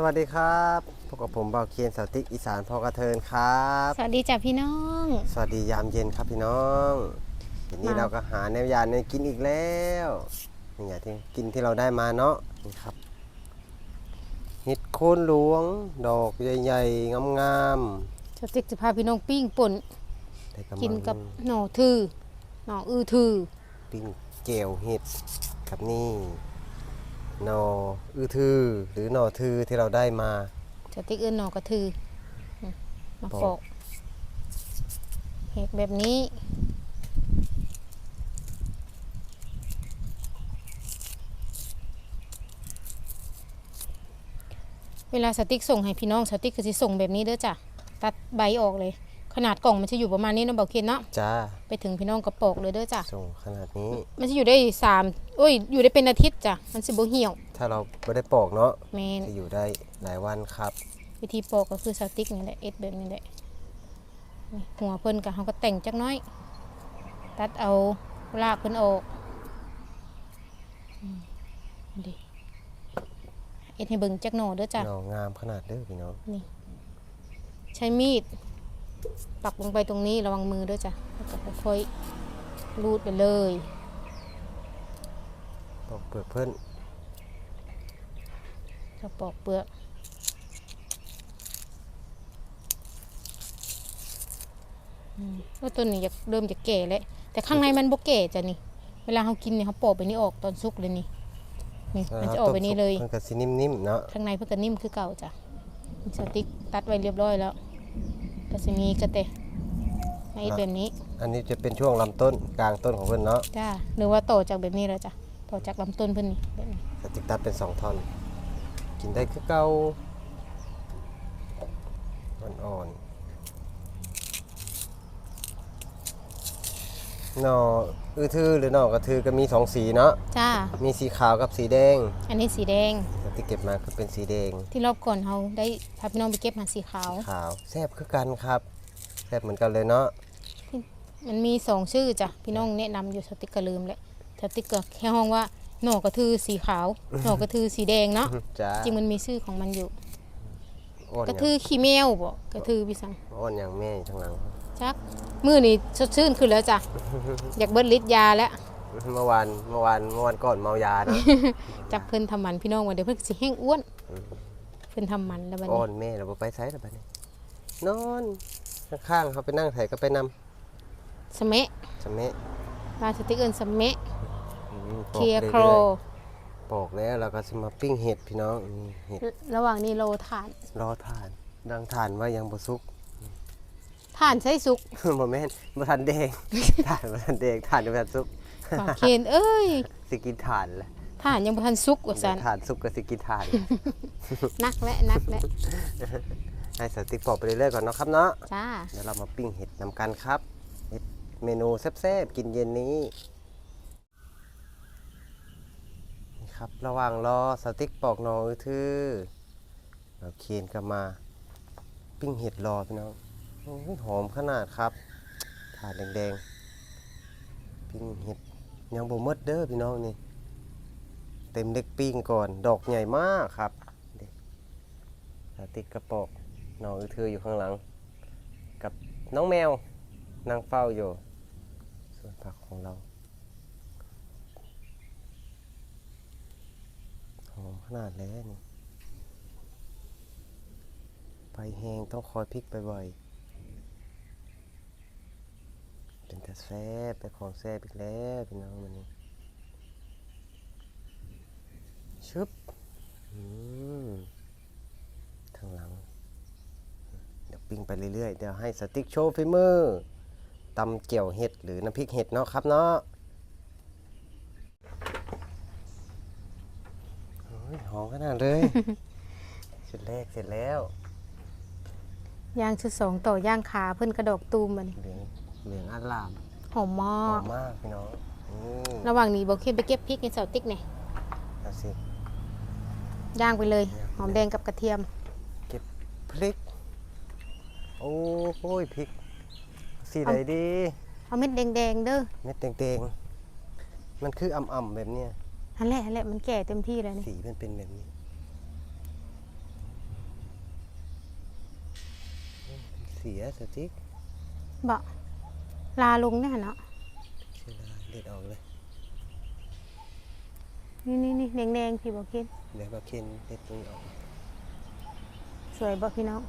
สวัสดีครับพบกับผมเบาเคียนสาวติ๊กอีสานพอกระเทินครับ สวัสดีจ้ะพี่น้อง สวัสดียามเย็นครับพี่น้องทีนี้มา เราก็หาแนวยานในกินอีกแล้วนี่อย่างที่กินที่เราได้มาเนาะนี่ครับเห็ดโคนหลวง ดอกใหญ่ๆงามสติกจะพาพี่น้องปิ้งป่นๆได้ำลังกินกับหน่อทือหน่ออือทือปิ้งเจวเห็ดกับนี่ห นออือทือหรือหนอทือที่เราได้มาสติกเอิ้นหน่อกระทืออืมมาปอกปอกเห็ดแบบนี้ เวลาสติ๊กส่งให้พี่น้องสติ๊กก็จะส่งแบบนี้เด้อจ้ะตัดใบออกเลย ขนาดกล่องมันจะอยู่ประมาณนี้เนาะเบาเคนเนาะจ้าไปถึงพี่น้องกระปอกเลยเด้อจ้ะส่งขนาดนี้ มันจะอยู่ได้สามโอ้ย อยู่ได้เป็นอาทิตย์จ้ะมันสิบ่เหี่ยว ถ้าเราไม่ได้ปอกเนาะแมนจะอยู่ได้หลายวันครับ วิธีปอกก็คือสติ๊กนี่แหละเอ็ดแบบนี้แหละนี่หัวเพิ่นก็เขาก็แต่งจักหน้อย ตัดเอารากเพิ่นออกอืมนี่ดิเอ็ดให้เบิ่งจักหน่อเด้อจ้ะหนองามขนาดเด้อพี่น้องนี่ใช้มีด ปักลงไปตรงนี้ระวังมือด้วยจ้ะแล้วก็ค่อยๆรูดไปเลยปอกเปลือกเพิ่นจะปอกเปลือกอืมว่าตัวนี้อยากเริ่มจะแก่แล้วแต่ข้างในมันบ่แก่จ้ะนี่ เวลาเขากินเนี่ยเขาปอกไปนี่ออกตอนสุกเลยนี่นี่มันจะออกไปนี่เลยมันก็สินิ่มๆเนาะข้างในเพื่อก็นิ่มคือเก่าจ้ะสติ๊กตัดไว้เรียบร้อยแล้ว ก็จะมีกระเตะให้แบบนี้อันนี้จะเป็นช่วงลำต้นกลางต้นของเพิ่นเนาะจ้าหรือว่าต่อจากแบบนี้แล้วจ้ะต่อจากลำต้นเพิ่นนี่แบบนี้สติกตัดเป็นสองท่อน กินได้คือเก่าอ่อนๆหน่อ อือทือหรือหน่อกระทือก็มีสองสีเนาะจ้า มีสีขาวกับสีแดงอันนี้สีแดงสติกเก็บมาก็เป็นสีแดง ที่รอบก่อนเขาได้พาพี่น้องไปเก็บมาสีขาว ขาวแซ่บคือกันครับแซ่บเหมือนกันเลยเนาะมันมีสองชื่อจ้ะพี่น้องแนะนำอยู่สติ๊กเกอร์ลืมแหละสติ๊กเกอร์แค่ห้องว่าหน่อกระทือสีขาว หน่อกระทือสีแดงเนาะจ้าจริงมันมีชื่อของมันอยู่อ่อนกระย่างทือขี้แมวบ่กระทือพี่สังอ่อนอย่างแม่ทางหลัง จักมือนี่สดชื่นขึ้นแล้วจ้ะ อยากเบิดฤทธิ์ยาแล้วเมื่อวานเมื่อวานเมื่อวานก่อนเมายาเนาะจากเพิ่นทำมันพี่น้องว่าเดี๋ยวเพิ่นสิแห้งอ้วน เพิ่นทำมันแล้วบัดอ่อนี้นแม่เราบ่ไปไสแล้วบัดนี้ นอนข้างๆเขาไปนั่งไถก็ไปนำสะเมะสะเมะลาสติ๊กเอิ้นสะเมะอืมปเคอกลียร์โครรื่อยๆปอกแล้วเราก็สิมาปิ้งเห็ดพี่น้องนี่เห็ดระหว่างนี้โลทานรอทาน ดังทานว่ายังบ่สุก ทานใช้สุกบ่แม่นบ่ทันแดงทานบ่ทันแดงทานยังบ่ทันสุกฝากเคนเอ้ยสิกินทานแหละทานยังบ่ทันสุกว่าซั่นทานสุกก็สิกินทานนักและนักและให้สติกปอกไปเรื่อยๆก่อนเนาะครับเนาะจ้าเดี๋ยวเรามาปิ้งเห็ดนำกันครับเห็ดเมนูแซ่บๆกินเย็นนี้นี่ครับระหว่างรอสติ๊กปอกหนออือทื่อเราเคียนก็มา ปิ้งเห็ดรอพี่น้องโอ้ย หอมขนาดครับถาดแดงๆ ปิ้งเห็ดยังบ่มดเด้อพี่น้องนี่ เต็มเล็กปิ้งก่อน ดอกใหญ่มากครับสติ๊กกระปอกนออือทื่ออยู่ข้างหลัง กับน้องแมวนั่งเฝ้าอยู่ ส่วนผักของเราหอมขนาดแล้วนี่ไฟแห้งต้องคอยพลิกบ่อยๆ เป็นแต่แซ่บเป็นของแซ่บอีกแล้วพี่น้องมันนี่ชึบอืมทางหลัง เดี๋ยวปิ้งไปเรื่อยๆ เดี๋ยวให้สติ๊กโชว์ฝีมือตำเกี่ยวเห็ดหรือน้ำพริกเห็ดเนาะครับเนาะโอ้ยหอมขนาดเลยเสร็จแรกเสร็จแล้วย่างชุดสองต่อย่างขาเพิ่นกระดอกตูมบัดนี้ เหลืองอารามหอมมากหอมมากพี่น้องอระหว่างนี้บอกขึ้นไปเก็บพริกในเสาติ๊กเนี่ยสิ ย่างไปเลย หอมแดงกับกระเทียม เก็บพริก โอ้ยพริก สีไหดี เอาเม็ดแดงแดงเด้อเม็ดแดงแดงมันคืออ่ำๆแบบเนี้ย อันแหละอันแหละมันแก่เต็มที่แล้วนี่สีมันเป็นแบบนี้เสียสติกบอก ลาลงเนี่ยเนาะเสียดายเด็ดออกเลยนี่นี่นี่แดงๆพี่บอกกินเดี๋ยวมาเค้นเด็ดตรงนี้ออกสวยบ่พี่น้อง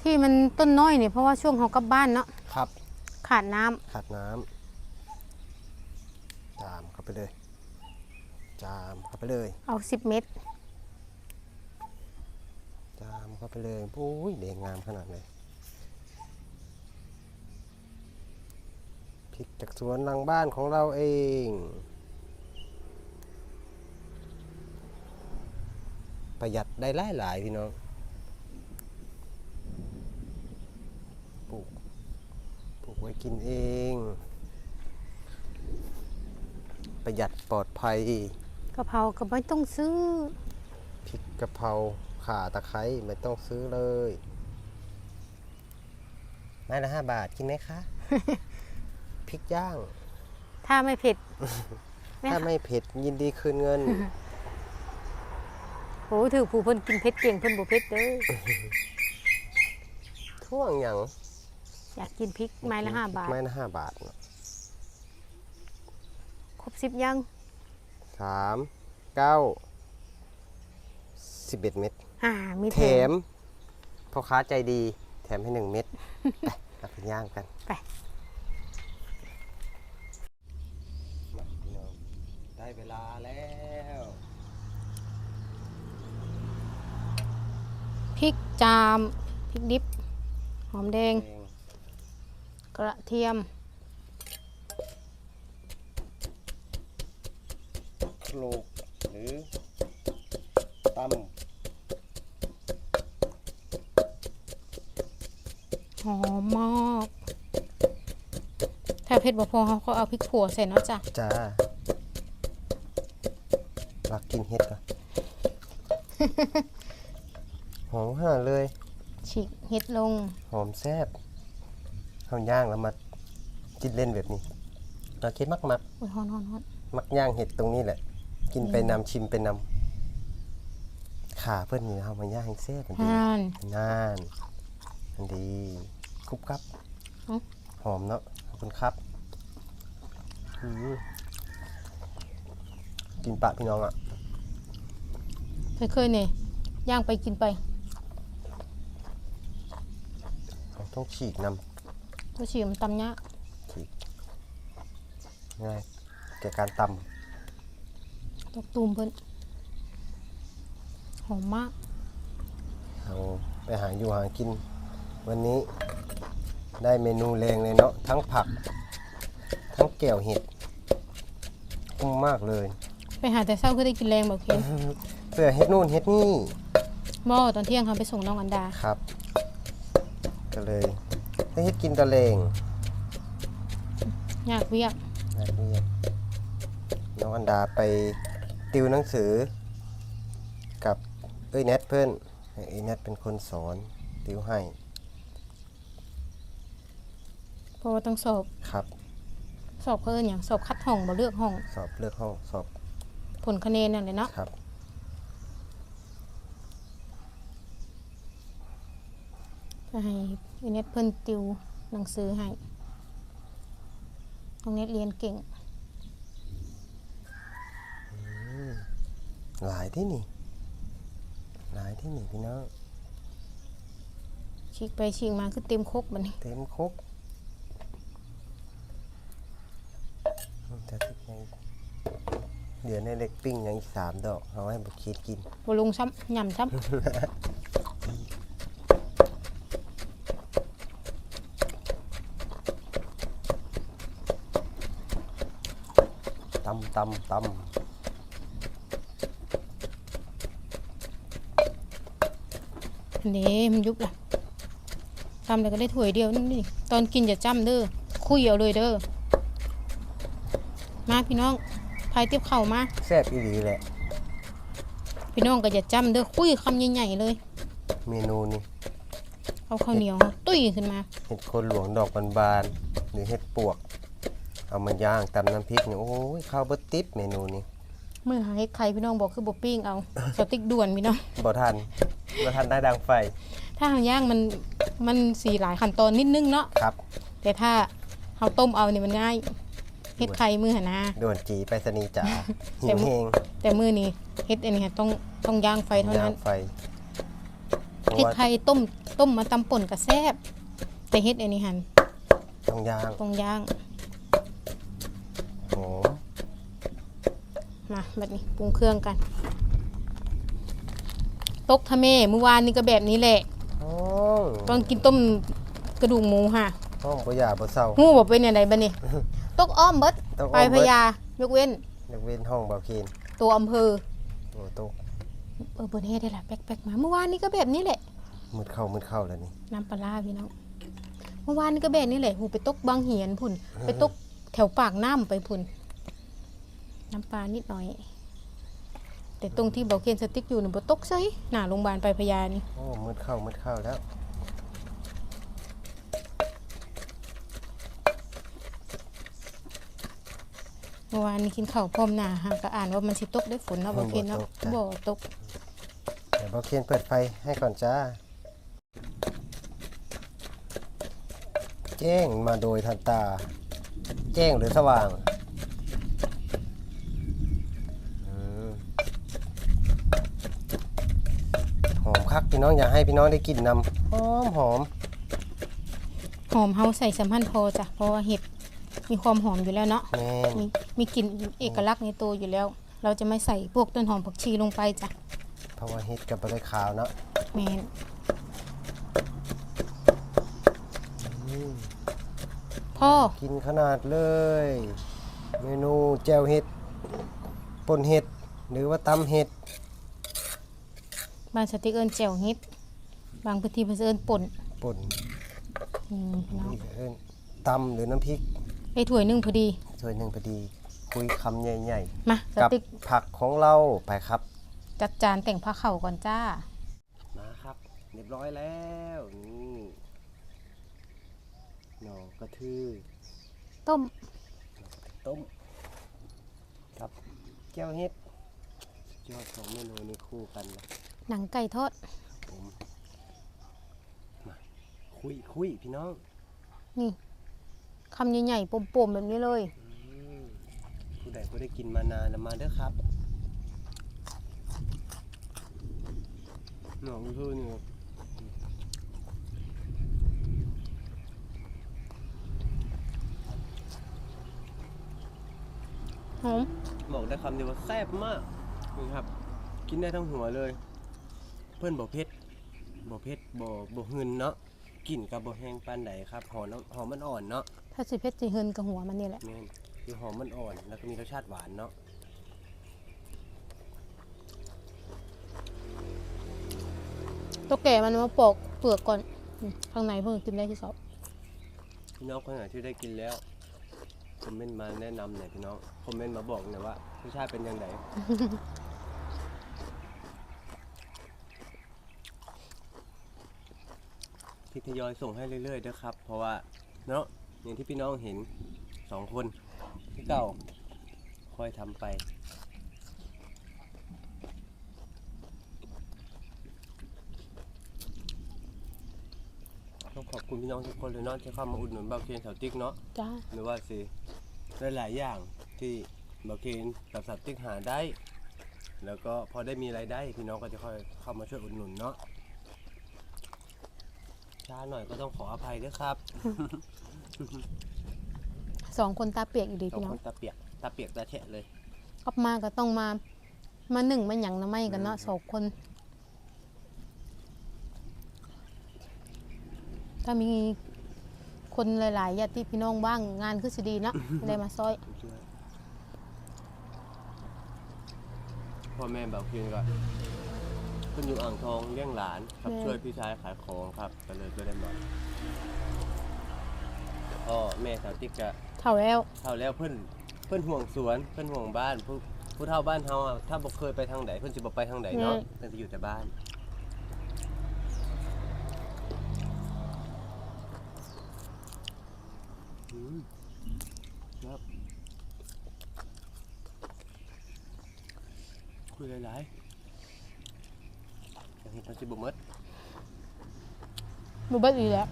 ที่มันต้นน้อยเนี่ยเพราะว่าช่วงเขากลับบ้านเนาะครับขาดน้ำขาดน้ำจามเข้าไปเลย จามเข้าไปเลย เอาสิบเม็ดจามเข้าไปเลยโอ้ยแดงงามขนาดเลย พริกจากสวนหลังบ้านของเราเองประหยัดได้หลายหลายๆพี่น้องปลูกปลูกไว้กินเอง ประหยัดปลอดภัยกะเพราก็ไม่ต้องซื้อพริกกะเพราข่าตะไคร้ไม่ต้องซื้อเลยไม้ละห้าบาทกินไหมคะ พริกย่าง ถ้าไม่เผ็ดไม่ถ้าค่ะไม่เผ็ดยินดีคืนเงินโอ้ถือผู้เพิ่นกินเผ็ดเก่งเพิ่นบ่เผ็ดเด้อท่วงอย่างอยากกินพริกไม้ละห้าบาทไม้ละห้าบาทเนอะครบสิบยังสามเก้าสิบเอ็ดเม็ดอ่ามีแถมพ่อค้าใจดี แถมให้หนึ่งเม็ดไปเอาไปย่างกันไป มาพี่น้อง ได้เวลาแล้วพริกจามพริกดิบ หอมแดงเองกระเทียมโคลกหรือตหอมมาก ถ้าเผ็ดบ่พอเขาก็เอาพริกขั่วใส่เนาะจ้ะำจ้า หอมห่าเลย ฉีกเห็ดลง หอมแซ่บเอาย่างแล้วมากินเล่นแบบนี้เราคิดมักมักอุ้ยฮอนฮอนฮอนมักย่างเห็ดตรงนี้แหละ กินไปนำชิมไปนำขาเพื่อนนี่เอามาย่างให้แซ่บมันดีห่านนานอันดีครุบครับเอ้าหอมเนาะขอบคุณครับอืมกินปะพี่น้องอะ เคยเคยเนี่ยย่างไปกินไปเราต้องฉีกนตัวฉีกมันตำยะำฉีกง่ายแก่การตตกตูมเพิ่นหอมมากำเอาไปหาอยู่หากิน วันนี้ได้เมนูแรงเลยเนาะทั้งผัก ทั้งแก้วเห็ดคุ้มมากเลย ไปหาแต่เศร้าคือได้กินแรงแบบเคน เพื่อเฮ็ดนู่นเฮ็ดนี่หม้อตอนเที่ยงเขาไปส่งน้องอันดา ครับ ก็เลยได้เฮ็ดกินตะเลงอยากเวียกนักเรียนน้องอันดาไปติวหนังสือ กับเอ้ยแนทเพื่อนให้เอ้ยแนทเป็นคนสอนติวให้ เพราะว่าต้องสอบ ครับ สอบเพิ่นอย่างสอบคัดห้องบ่เลือกห้อง สอบเลือกห้องสอบผลคะแนนนั่นเลยเนาะ ครับ จะให้อีเน็ตเพิ่นติวหนังสือให้น้องเน็ตเรียนเก่ง หลายที่นี่ หลายที่นี่พี่น้องฉีกไปฉีกมาคือเต็มครกบัดนี้เต็มครกจะทิกยังเดี๋ยวในเล็กปิ้งยังอีกสามดอกเอาให้บุคิดกินบ่ลงซ้ำย่ำซ้ำ ตำตำตอันนี้มันยุบล่ะซ้ำแล้วก็ได้ถ้วยเดียวนึงนี่ตอนกินอย่าจ้ำเด้อคุยเอาเลยเด้อมาพี่น้องพายเตียบเข่าวมาำแซ่บอีหลีแหละพี่น้องก็อย่าจ้ำเด้อคุยคำใหญ่ๆเลย เมนูนี้เอาข้าวเหนียวตุ้ยขึ้นมา เห็ดโคนหลวงดอกบานๆหรือเห็ดปวก เอามาย่างตำน้ำพริกเนี่ยโอ้ยข้าวเบดติบเมนูนี้เมื่อหาเฮ็ดไข่พี่น้องบอกคือบ่ปิ้งเอาสติ๊กด่วนพี่น้องบ่ทันบ่ทันได้ดังไฟ ถ้าเฮาย่างมันมันสีหลายขั้นตอนนิดนึงเนาะครับ แต่ถ้าเฮาต้มเอานี่มันง่ายเฮ็ดไข่มือหนนาด่วนจีไปสนีย์จ๋าแต่หิวมื้อเฮงแต่มือนี่เฮ็ดอันนี้ค่ะต้องต้องย่างไฟเท่าย่านั้งนไฟเพราะเฮ็ดว่าไข่ต้มต้มมาตำป่นก็แซ่บแต่เฮ็ดอันนี้หั่นต้องย่างต้องย่างหอ มมาแบบนี้ปรุงเครื่องกัน ตกทะเมเมื่อวานนี่ก็แบบนี้แหละห้องตอนกินต้มกระดูกหมูค่ะห้องบ่หยาบ่เศร้าหูบอกเป็นอย่างไรบ้านี่ตกอ้อมเบิดตกอ้อมไปเบิดพญายกเว้นยกเว้นห้องเบาเคนตัวอำเภอโอ้ตกเออเบนเฮ็ดได้ละแป๊กๆมาเมื่อวานนี้ก็แบบนี้แหละมืดเข้ามืดเข้าแล้วนี่น้ำปลาร้าพี่น้องเมื่อวานนี้ก็แบบนี้แหละหูไปตกบางเหียนพุ่น ไปตก แถวปากน้ำไปพุ่น น้ำปลานิดหน่อย แต่ตรงที่เบาเคนสติ๊กอยู่นี่บ่ตกใช่หน้าโรงพยาบาลไปพญานี่โอ้มืดเข้ามืดเข้าแล้วเมื่อวานนี้กินข้าวพร้อมหน้าห่างก็อ่านว่ามันสิตกได้ฝนเนาะเบาเคนเนาะบ่ตกเดี๋ยวเบาเคนเปิดไฟให้ก่อนจ้าแจ้งมาโดยทันตา แจ้งหรือสว่างอืมหอมคักพี่น้องอยากให้พี่น้องได้กลินนำหอมหอมหอมเฮาใส่สัมพันธ์พอจ้ะเพราะว่าเห็ดมีความหอมอยู่แล้วเนาะแม่นมีมีกลิ่นเอกลักษณ์ในตัวอยู่แล้ว เราจะไม่ใส่พวกต้นหอมผักชีลงไปจ้ะเพราะว่าเฮ็ดกับบะไดขาวเนาะ แมน อืม พ่อกินขนาดเลย เมนูแจ่วเห็ดป่นเห็ด หรือว่าตำเห็ด บางสติกเอิญแจ่วเฮ็ด บางพื้นที่เพิ่นสิเอิญป่นป่นอืมเนาะนี่ก็เอิ้นตำหรือน้ำพริกได้ถ้วยหนึงพอดี ถ้วยหนึ่งพอดี คุยคำใหญ่มาสๆ กับติกผักของเราไปครับ จัดจานแต่งผ้าเข่าก่อนจ้า มาครับ เรียบร้อยแล้ว นี่ หน่อกระทือต้มต้มครับแก้วเห็ดยอดสองเมนูนี้คู่กันนะหนังไก่ทอดผมมาคุยคุยพี่น้องนี่คำใหญ่ๆปมๆแบบนี้เลยอืมผู้ใดผู้ได้กินมานานแล้วมาเด้อครับหนองคือนี่ หอมบอกได้คำเดียวว่าแซ่บมากนี่ครับ กินได้ทั้งหัวเลย เพื่อนบอกเพชรบอกเพชรบอกบอกหืนเนาะกลิ่นกับบอกแห้งปานใดครับหอมน้ำหอมมันอ่อนเนาะถ้าสิเพชรสิเฮินกับหัวมันนี่แหละแม่นคือหอมมันอ่อน แล้วก็มีรสชาติหวานเนาะตัวแก่มันมาปอกเปลือกก่อนอืมข้างในเพิ่งกินได้ที่สอบพี่น้องคนไหนที่ได้กินแล้ว คอมเมนต์มาแนะนำหน่อยพี่น้องคอมเมนต์มาบอกหน่อยว่ารสชาติเป็นยังไงที่ทยอยส่งให้เรื่อยๆด้วยครับ เพราะว่าเนาะอย่างที่พี่น้องเห็นสองคนที่เก่าค่อยทำไปต้องขอบคุณพี่น้องทุกคนเลยเนาะที่เข้ามาอุดหนุนเบาเคนแถวติ๊กเนาะจ้าหรือว่าสิ หลายๆอย่างที่เบาเคนกับสัตว์ติ๊กหาได้ แล้วก็พอได้มีรายได้พี่น้องก็จะค่อยเข้ามาช่วยอุดหนุนเนาะช้าหน่อยก็ต้องขออภัยด้วยครับสองคนตาเปียกอยู่ดีสองพี่น้อคงนตาเปียกตาเปียกตาแฉะเลย กลับมาก็ต้องมา มาหนึ่งมาหยังนะไม่กันเนาะสองคน ถ้ามี คนหลายๆญาติพี่น้องบ้างงานคือสิดีเนาะได้มาซอยพ่อแม่เบาเคนก็เพิ่นอยู่อ่างทองเลี้ยงหลานครับแม่ช่วยพี่ชายขายของครับก็เลยก็ได้มาพ่อแม่สาวติ๊กก็เท่าแล้วเท่าแล้วเพิ่นเพิ่นห่วงสวนเพิ่นห่วงบ้านผู้ผู้เฒ่าบ้านเฮาอะถ้าบ่เคยไปทางใดเพิ่นสิบ่ไปทางใดเนาะเพิ่นสิอยู่แต่บ้านอืมครับ คุยหลายๆอย่างนี้มันสิบ่หมดบ่เบิดอีกแล้ว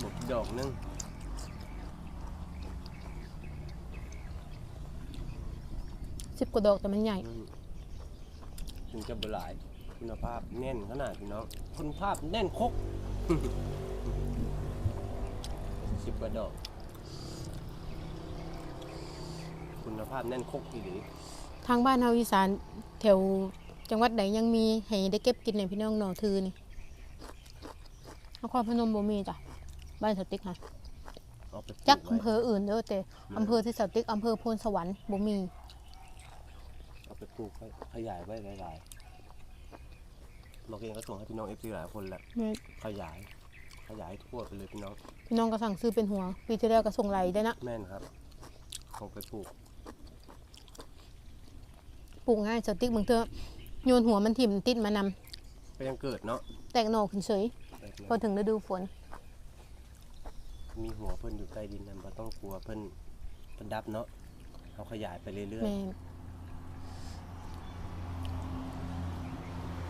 หมดดอกหนึงสิบกว่าดอกแต่มันใหญ่ อืมถึงจะบหลาย คุณภาพแน่นขนาดพี่น้องคุณภาพแน่นครกสิบกว่าดอก คุณภาพแน่นครกอีหลี ทางบ้านเฮาอีสานแถวจังหวัดใดยังมีให้ได้เก็บกินเนี่ยพี่น้องหน่อทือนี่นครพนมบ่มีจ้ะบ้านสติ๊กค่ะเอาไปปลูจักไว้อำเภออื่นเด้อแต่อำเภอที่สติ๊กอำเภอโพนสวรรค์บ่มีเอาไปปลูกไว้ขยายไว้หลายๆบอกเองก็ส่งให้พี่น้องเอฟซีหลายคนแหละแม่ขยายขยายทั่วไปเลยพี่น้อง พี่น้องก็สั่งซื้อเป็นหัว ปีที่แล้วก็ส่งไหลได้นะ แม่นครับเอาไปปลูก ปลูกง่ายสติ๊กบางเทื่อโยนหัวมันถิ่มติดมานำก็ยังเกิดเนาะแตกหน่อขึ้นเฉยพอถึงฤดูฝน มีหัวเพิ่นอยู่ใต้ดินนั่นบ่ต้องกลัวเพิ่นเพิ่นดับเนาะเอาขยายไปเรื่อย แม่น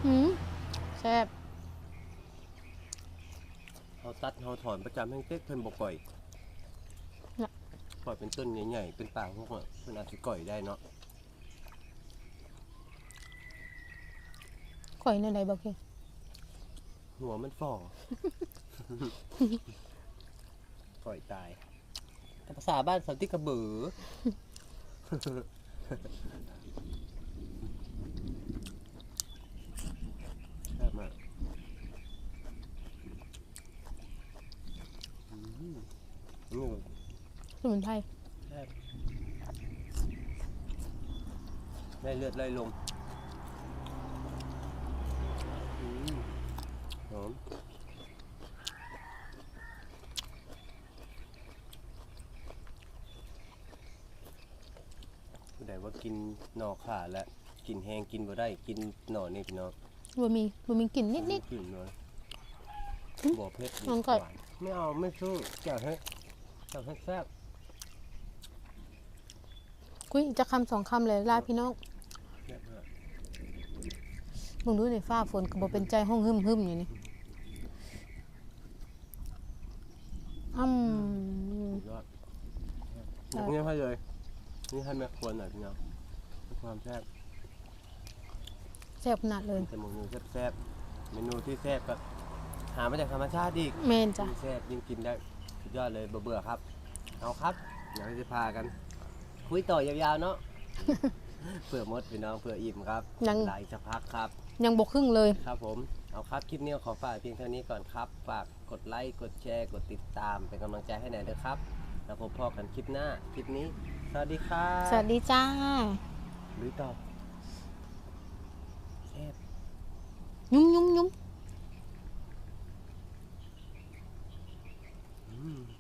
หืมแซ่บๆเอาตัดเอาถอนประจำให้เต็กเพิ่นบ่ก่อยน่ะปล่อยเป็นต้นใหญ่ๆเป็นป่าพวกอะเพิ่นอาจสิก่อยได้เนาะ ข่อยในใดบอกเองหัวมันฝ่อก่อยตายแต่ภาษาบ้านสันติกระบือแซ่บมากอืมนี่สมุนไพรแซ่บได้เลือดไล่ลมอืมหอมผู้ใดว่า กินหน่อขาแล้วกินแห้งกินบ่ได้กินหน่อนี่พี่น้องบ่มีบ่มีกลิ่นนิดกลิ่นเลยอืมบ่เผ็ดลองก่อน หวานไม่เอาไม่สู้แกะให้แกะให้แซ่บๆคุยจะคำสองคำเลยลาพี่น้องแซ่บมากมึงดูในฟ้าฝนก็บ่เป็นใจห้องหึมหึมอยู่นี่อืม สุดยอดอย่างนี้ให้เลยนี่ให้แม่ครัวหน่อยพี่น้องให้ ความแซ่บแซ่บขนาดเลยแต่เมนูแซ่บๆเมนูที่แซ่บแบบหามาจากธรรมชาติอีกเมนจ้ะยิ่งแซ่บยิ่งกินได้สุดยอดเลยเบื่อๆครับ เอาครับเดี๋ยวจะพากัน คุยต่อยาวๆเนาะ เผื่อมดพี่น้องเผื่ออิ่มครับยังหลายสักพักครับ ยังบกครึ่งเลย ครับผม เอาครับคลิปนี้ขอฝากเพียงเท่านี้ก่อนครับ ฝากกดไลค์ กดแชร์ กดติดตาม เป็นกำลังใจให้หน่อยด้วยครับ แล้วพบพอกันคลิปหน้า คลิปนี้ สวัสดีครับ สวัสดีจ้า lưỡi tàu Ép Nhúng nhúng nhúng. Mm.